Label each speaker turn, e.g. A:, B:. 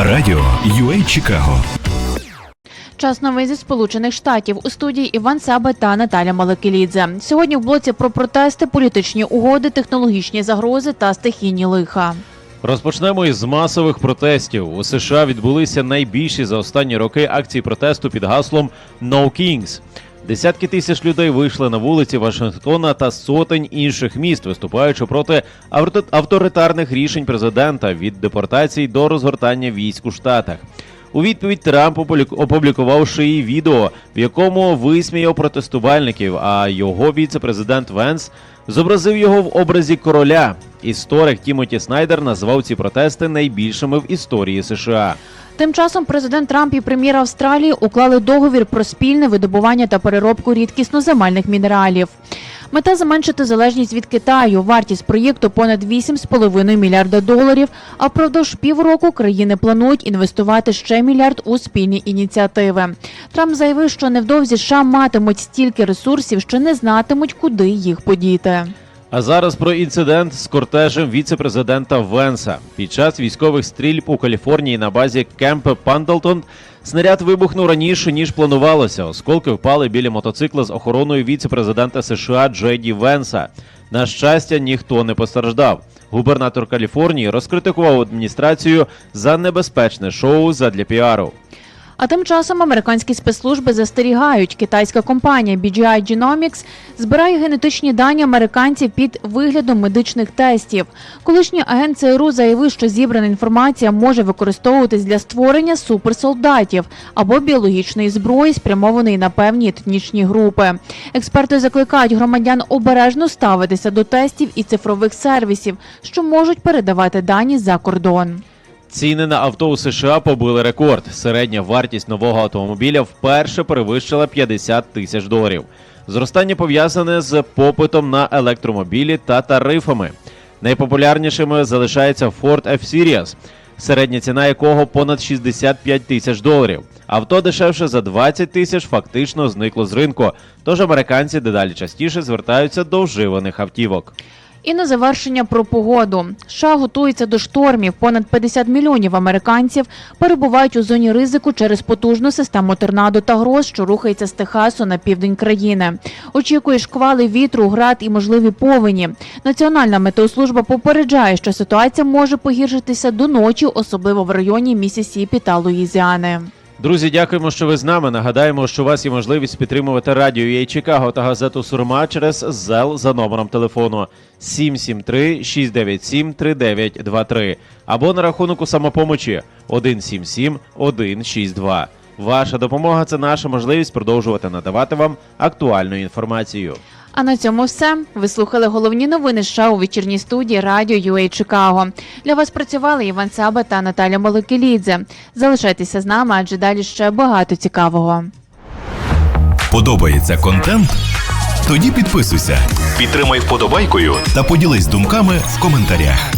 A: Радіо UA Чикаго.
B: Час новин зі Сполучених Штатів у студії Іван Саба та Наталя Маликелідзе. Сьогодні в блоці про протести, політичні угоди, технологічні загрози та стихійні лиха.
C: Розпочнемо із масових протестів. У США відбулися найбільші за останні роки акції протесту під гаслом «No Kings». Десятки тисяч людей вийшли на вулиці Вашингтона та сотень інших міст, виступаючи проти авто- авторитарних рішень президента від депортацій до розгортання військ у штатах. У відповідь Трамп опублік- опублікував шиї відео, в якому висміяв протестувальників, а його віце-президент Венс зобразив його в образі короля. Історик Тімоті Снайдер назвав ці протести найбільшими в історії США.
B: Тим часом президент Трамп і прем'єр Австралії уклали договір про спільне видобування та переробку рідкісноземельних мінералів. Мета зменшити залежність від Китаю. Вартість проєкту понад 8,5 мільярда доларів. А впродовж півроку країни планують інвестувати ще мільярд у спільні ініціативи. Трамп заявив, що невдовзі США матимуть стільки ресурсів, що не знатимуть, куди їх подіти.
C: А зараз про інцидент з кортежем віце-президента Венса. Під час військових стрільб у Каліфорнії на базі Кемпе Пандлтон снаряд вибухнув раніше ніж планувалося. Осколки впали біля мотоцикла з охороною віце-президента США Джей Ді Венса. На щастя, ніхто не постраждав. Губернатор Каліфорнії розкритикував адміністрацію за небезпечне шоу задля піару.
B: А тим часом американські спецслужби застерігають, китайська компанія BGI Genomics збирає генетичні дані американців під виглядом медичних тестів. Колишній агент ЦРУ заявив, що зібрана інформація може використовуватись для створення суперсолдатів або біологічної зброї, спрямованої на певні етнічні групи. Експерти закликають громадян обережно ставитися до тестів і цифрових сервісів, що можуть передавати дані за кордон.
C: Ціни на авто у США побили рекорд. Середня вартість нового автомобіля вперше перевищила 50 тисяч доларів. Зростання пов'язане з попитом на електромобілі та тарифами. Найпопулярнішими залишається Ford F-Series, середня ціна якого понад 65 тисяч доларів. Авто дешевше за 20 тисяч фактично зникло з ринку. Тож американці дедалі частіше звертаються до вживаних автівок.
B: І на завершення про погоду. США готується до штормів. Понад 50 мільйонів американців перебувають у зоні ризику через потужну систему торнадо та гроз, що рухається з Техасу на південь країни. Очікує шквали вітру, град і можливі повені. Національна метеослужба попереджає, що ситуація може погіршитися до ночі, особливо в районі Місісіпі та Луїзіани.
C: Друзі, дякуємо, що ви з нами. Нагадаємо, що у вас є можливість підтримувати радіо «UA Чикаго та газету Сурма через ЗЕЛ за номером телефону 773-697-3923 або на рахунок у самопомочі 177-162. Ваша допомога це наша можливість продовжувати надавати вам актуальну інформацію.
B: А на цьому все. Ви слухали головні новини США у вечірній студії Радіо UA Чикаго. Для вас працювали Іван Саба та Наталя Молокелідзе. Залишайтеся з нами, адже далі ще багато цікавого.
A: Подобається контент? Тоді підписуйся, підтримай вподобайкою та поділись думками в коментарях.